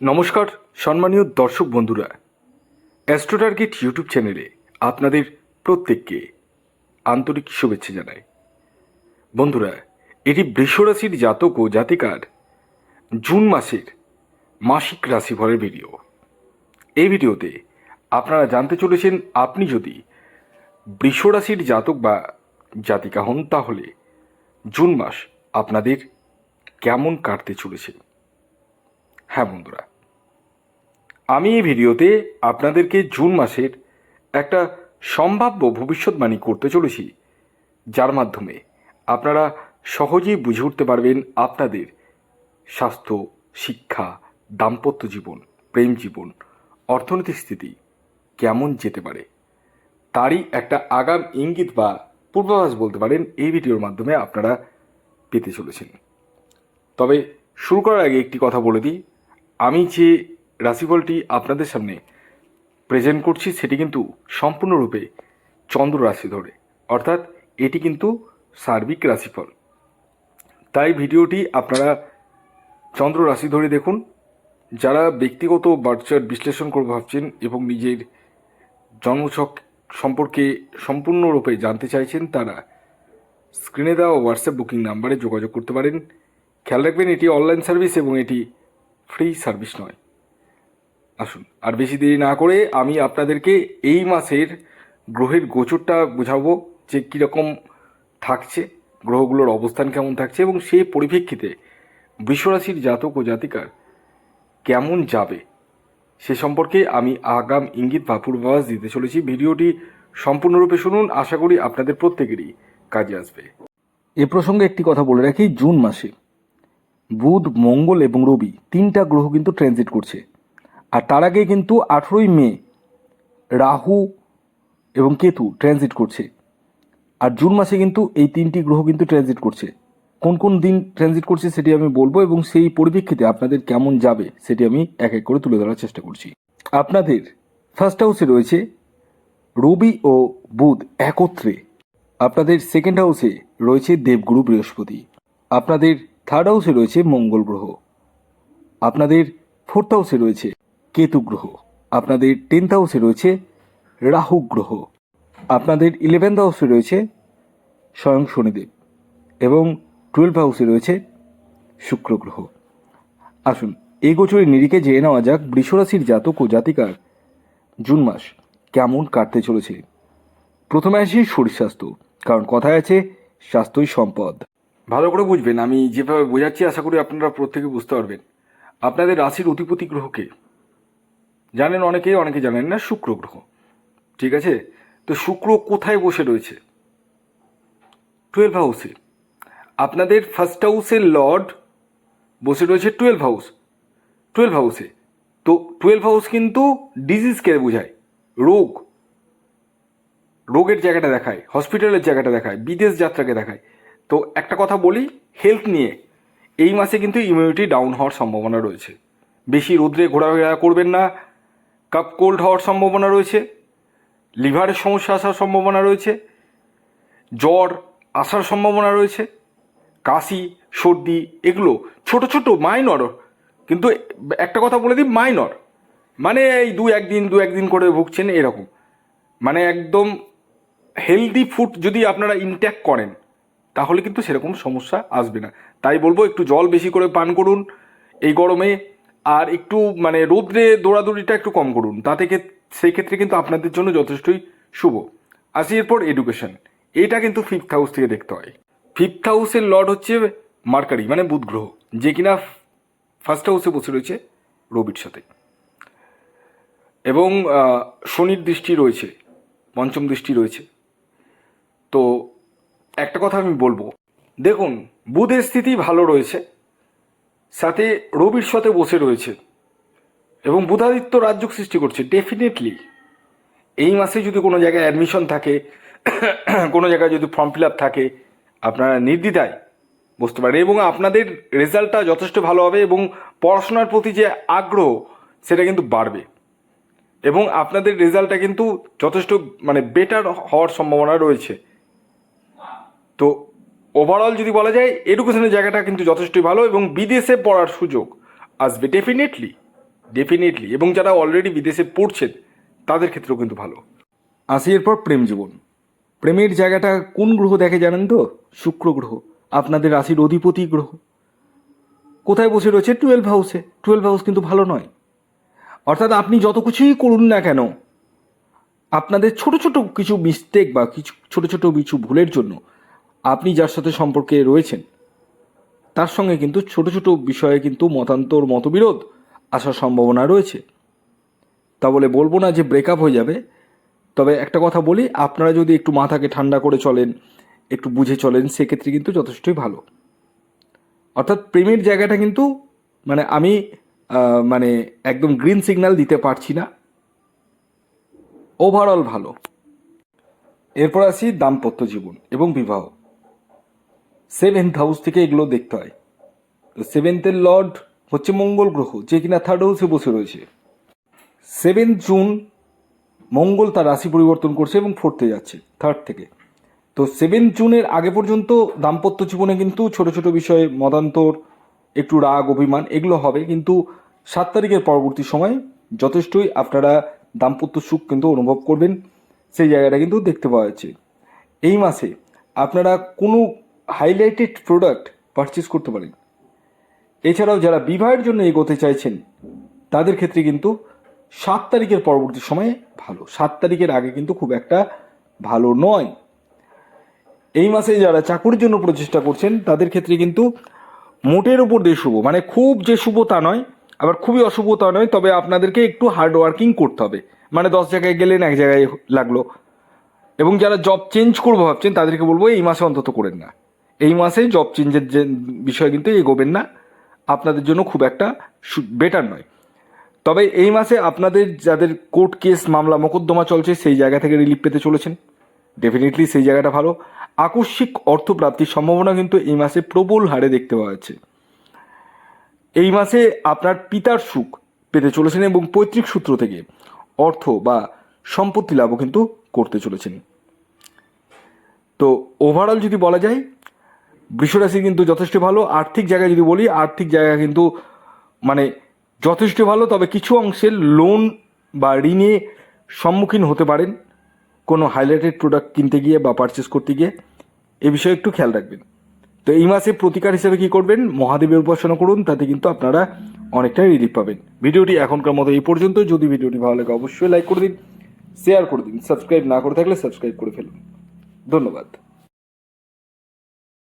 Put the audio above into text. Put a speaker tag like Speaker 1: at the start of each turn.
Speaker 1: নমস্কার, সম্মানীয় দর্শক বন্ধুরা। অ্যাস্ট্রো টার্গেট ইউটিউব চ্যানেলে আপনাদের প্রত্যেককে আন্তরিক শুভেচ্ছা জানাই। বন্ধুরা, এটি বৃষরাশির জাতক ও জাতিকার জুন মাসের মাসিক রাশিফলের ভিডিও। এই ভিডিওতে আপনারা জানতে চলেছেন, আপনি যদি বৃষরাশির জাতক বা জাতিকা হন, তাহলে জুন মাস আপনাদের কেমন কাটতে চলেছে? হ্যাঁ বন্ধুরা, আমি এই ভিডিওতে আপনাদেরকে জুন মাসের একটা সম্ভাব্য ভবিষ্যৎবাণী করতে চলেছি, যার মাধ্যমে আপনারা সহজেই বুঝে উঠতে পারবেন আপনাদের স্বাস্থ্য, শিক্ষা, দাম্পত্য জীবন, প্রেম জীবন, অর্থনৈতিক স্থিতি কেমন যেতে পারে, তারই একটা আগাম ইঙ্গিত বা পূর্বাভাস বলতে পারেন এই ভিডিওর মাধ্যমে আপনারা পেতে চলেছেন। তবে শুরু করার আগে একটি কথা বলে দিই আমি যে রাশিফলটি আপনাদের সামনে প্রেজেন্ট করছি, সেটি কিন্তু সম্পূর্ণরূপে চন্দ্র রাশি ধরে। অর্থাৎ এটি কিন্তু সার্বিক রাশিফল। তাই ভিডিওটি আপনারা চন্দ্র রাশি ধরে দেখুন। যারা ব্যক্তিগত বার্চার বিশ্লেষণ করে ভাবছেন এবং নিজের জন্মছক সম্পর্কে সম্পূর্ণরূপে জানতে চাইছেন, তারা স্ক্রিনে দেওয়া হোয়াটসঅ্যাপ বুকিং নাম্বারে যোগাযোগ করতে পারেন। খেয়াল রাখবেন, এটি অনলাইন সার্ভিস এবং এটি ফ্রি সার্ভিস নয়। আসুন, আর বেশি দেরি না করে আমি আপনাদেরকে এই মাসের গ্রহের গোচরটা বোঝাবো যে কীরকম থাকছে, গ্রহগুলোর অবস্থান কেমন থাকছে এবং সেই পরিপ্রেক্ষিতে বৃষরাশির জাতক ও জাতিকার কেমন যাবে, সে সম্পর্কে আমি আগাম ইঙ্গিত বা পূর্বাভাস দিতে চলেছি। ভিডিওটি সম্পূর্ণরূপে শুনুন, আশা করি আপনাদের প্রত্যেকেরই কাজে আসবে। এ প্রসঙ্গে একটি কথা বলে রাখি, জুন মাসে বুধ, মঙ্গল এবং রবি তিনটা গ্রহ কিন্তু ট্রানজিট করছে। আর তার আগে কিন্তু আঠেরোই মে রাহু এবং কেতু ট্রানজিট করছে। আর জুন মাসে কিন্তু এই তিনটি গ্রহ কিন্তু ট্রানজিট করছে। কোন কোন দিন ট্রানজিট করছে সেটি আমি বলব এবং সেই পরিপ্রেক্ষিতে আপনাদের কেমন যাবে সেটি আমি এক এক করে তুলে ধরার চেষ্টা করছি। আপনাদের ফার্স্ট হাউসে রয়েছে রবি ও বুধ একত্রে। আপনাদের সেকেন্ড হাউসে রয়েছে দেবগুরু বৃহস্পতি। আপনাদের থার্ড হাউসে রয়েছে মঙ্গল গ্রহ। আপনাদের ফোর্থ হাউসে রয়েছে কেতু গ্রহ। আপনাদের টেন্থ হাউসে রয়েছে রাহু গ্রহ। আপনাদের ইলেভেন্থ হাউসে রয়েছে স্বয়ং শনিদেব এবং টুয়েলভ হাউসে রয়েছে শুক্র গ্রহ। আসুন, এই গোচরের নিরিখে জেনে নেওয়া যাক বৃষরাশির জাতক ও জাতিকার জুন মাস কেমন কাটতে চলেছে। প্রথমে আসি শরীর স্বাস্থ্য, কারণ কথায় আছে স্বাস্থ্যই সম্পদ। ভালো করে বুঝবেন, আমি যেভাবে বোঝাচ্ছি আশা করি আপনারা প্রত্যেকে বুঝতে পারবেন। আপনাদের রাশির অধিপতি গ্রহকে জানেন অনেকেই, অনেকে জানেন না, শুক্র গ্রহ। ঠিক আছে? তো শুক্র কোথায় বসে রয়েছে? টুয়েলভ হাউসে আপনাদের ফার্স্ট হাউসের লর্ড বসে রয়েছে টুয়েলভ হাউস টুয়েলভ হাউসে তো টুয়েলভ হাউস কিন্তু ডিজিজকে বোঝায়, রোগ। রোগের জায়গাটা দেখায় হসপিটালের জায়গাটা দেখায়, বিদেশ যাত্রাকে দেখায়। তো একটা কথা বলি হেলথ নিয়ে। এই মাসে কিন্তু ইমিউনিটি ডাউন হওয়ার সম্ভাবনা রয়েছে। বেশি রোদ্রে ঘোরাফেরা করবেন না কাপ কোল্ড হওয়ার সম্ভাবনা রয়েছে লিভারের সমস্যা আসার সম্ভাবনা রয়েছে, জ্বর আসার সম্ভাবনা রয়েছে, কাশি, সর্দি, এগুলো ছোট ছোট মাইনর কিন্তু একটা কথা বলে দিই মাইনর মানে এই দু একদিন দু একদিন করে ভুগছেন এরকম। মানে একদম হেলদি ফুড যদি আপনারা ইনট্যাক্ট করেন তাহলে কিন্তু সেরকম সমস্যা আসবে না। তাই বলব একটু জল বেশি করে পান করুন। এই গরমে আর একটু মানে রোদ্রে দৌড়াদৌড়িটা একটু কম করুন। তাতে সেই ক্ষেত্রে কিন্তু আপনাদের জন্য যথেষ্টই শুভ। আসি এরপর এডুকেশন এটা কিন্তু ফিফথ হাউস থেকে দেখতে হয়। ফিফথ হাউসের লর্ড হচ্ছে মার্কারি মানে বুধ গ্রহ, যে কিনা ফার্স্ট হাউসে বসে রয়েছে রবির সাথে। এবং শনির দৃষ্টি রয়েছে, পঞ্চম দৃষ্টি রয়েছে। তো একটা কথা আমি বলব। দেখুন, বুধের স্থিতি ভালো রয়েছে, সাথে রবির সাথে বসে রয়েছে, এবং বুধাদিত্য রাজ্য সৃষ্টি করছে ডেফিনেটলি এই মাসে যদি কোনো জায়গায় অ্যাডমিশন থাকে, কোনো জায়গায় যদি ফর্ম ফিল আপ থাকে, আপনারা নির্দ্বিধায় বুঝতে পারেন। এবং আপনাদের রেজাল্টটা যথেষ্ট ভালো হবে, এবং পড়াশোনার প্রতি যে আগ্রহ, সেটা কিন্তু বাড়বে। এবং আপনাদের রেজাল্টটা কিন্তু যথেষ্ট মানে বেটার হওয়ার সম্ভাবনা রয়েছে। তো ওভারঅল যদি বলা যায় এডুকেশনের জায়গাটা কিন্তু যথেষ্টই ভালো এবং বিদেশে পড়ার সুযোগ আসবে ডেফিনেটলি ডেফিনেটলি এবং যারা অলরেডি বিদেশে পড়ছেন, তাদের ক্ষেত্রেও কিন্তু ভালো। আসি এরপর প্রেম জীবন। প্রেমের জায়গাটা কোন গ্রহ দেখে জানেন তো? শুক্র গ্রহ, আপনাদের রাশির অধিপতি গ্রহ। কোথায় বসে রয়েছে? টুয়েলভ হাউসে টুয়েলভ হাউস কিন্তু ভালো নয়। অর্থাৎ আপনি যত কিছুই করুন না কেন, আপনাদের ছোট ছোট কিছু মিস্টেক বা কিছু ছোট ছোট কিছু ভুলের জন্য আপনি যার সাথে সম্পর্কে রয়েছেন, তার সঙ্গে কিন্তু ছোট ছোট বিষয়ে কিন্তু মতান্তর, মতবিরোধ আসার সম্ভাবনা রয়েছে। তা বলে বলব না যে ব্রেকআপ হয়ে যাবে, তবে একটা কথা বলি, আপনারা যদি একটু মাথাকে ঠান্ডা করে চলেন, একটু বুঝে চলেন, সেক্ষেত্রে কিন্তু যথেষ্টই ভালো। অর্থাৎ প্রেমের জায়গাটা কিন্তু মানে আমি মানে একদম গ্রিন সিগন্যাল দিতে পারছি না। ওভারঅল ভালো। এরপর আসি দাম্পত্য জীবন এবং বিবাহ। সেভেন্থ হাউস থেকে এগুলো দেখতে হয়। তো সেভেন্থের লর্ড হচ্ছে মঙ্গল গ্রহ, যে কিনা থার্ড হাউসে বসে রয়েছে। সেভেন্থ জুন মঙ্গল তার রাশি পরিবর্তন করছে এবং ফোর্থে যাচ্ছে থার্ড থেকে। তো সেভেন জুনের আগে পর্যন্ত দাম্পত্য জীবনে কিন্তু ছোট ছোট বিষয়ে মতান্তর, একটু রাগ, অভিমান এগুলো হবে। কিন্তু সাত তারিখের পরবর্তী সময় যথেষ্টই আপনারা দাম্পত্য সুখ কিন্তু অনুভব করবেন। সেই জায়গাটা কিন্তু দেখতে পাওয়া যাচ্ছে। এই মাসে আপনারা কোনো হাইলাইটেড প্রোডাক্ট পারচেস করতে পারেন। এছাড়াও যারা বিবাহের জন্য এগোতে চাইছেন, তাদের ক্ষেত্রে কিন্তু সাত তারিখের পরবর্তী সময়ে ভালো। সাত তারিখের আগে কিন্তু খুব একটা ভালো নয়। এই মাসে যারা চাকুরির জন্য প্রচেষ্টা করছেন, তাদের ক্ষেত্রে কিন্তু মোটের উপর দিয়ে শুভ। মানে খুব যে শুভ তা নয়, আবার খুবই অশুভ তা নয়, তবে আপনাদেরকে একটু হার্ড ওয়ার্কিং করতে হবে। মানে দশ জায়গায় গেলেন, এক জায়গায় লাগল। এবং যারা জব চেঞ্জ করব ভাবছেন, তাদেরকে বলব এই মাসে অন্তত করেন না। এই মাসে জব চেঞ্জের যে বিষয় কিন্তু এগোবেন না। আপনাদের জন্য খুব একটা বেটার নয়। তবে এই মাসে আপনাদের যাদের কোর্ট কেস মামলা মোকদ্দমা চলছে, সেই জায়গা থেকে রিলিফ পেতে চলেছেন। ডেফিনেটলি সেই জায়গাটা ভালো। আকস্মিক অর্থপ্রাপ্তির সম্ভাবনা কিন্তু এই মাসে প্রবল হারে দেখতে পাওয়া যাচ্ছে। এই মাসে আপনার পিতার সুখ পেতে চলেছেন এবং পৈতৃক সূত্র থেকে অর্থ বা সম্পত্তি লাভও কিন্তু করতে চলেছেন। তো ওভারঅল যদি বলা যায় বৃষরাশি কিন্তু যথেষ্ট ভালো। আর্থিক জায়গায় যদি বলি, আর্থিক জায়গা কিন্তু মানে যথেষ্ট ভালো, তবে কিছু অংশের লোন বা ঋণে সম্মুখীন হতে পারেন কোনো হাইলাইটেড প্রোডাক্ট কিনতে গিয়ে বা পারচেস করতে গিয়ে। এ বিষয়ে একটু খেয়াল রাখবেন। তো এই মাসে প্রতিকার হিসেবে কি করবেন, মহাদেবের উপাসনা করুন, তাতে কিন্তু আপনারা অনেকটাই রিলিফ পাবেন। ভিডিওটি এখনকার মতো এই পর্যন্ত। যদি ভিডিওটি ভালো লাগে, অবশ্যই লাইক করে দিন শেয়ার করে দিন সাবস্ক্রাইব না করে থাকলে সাবস্ক্রাইব করে ফেলুন। ধন্যবাদ।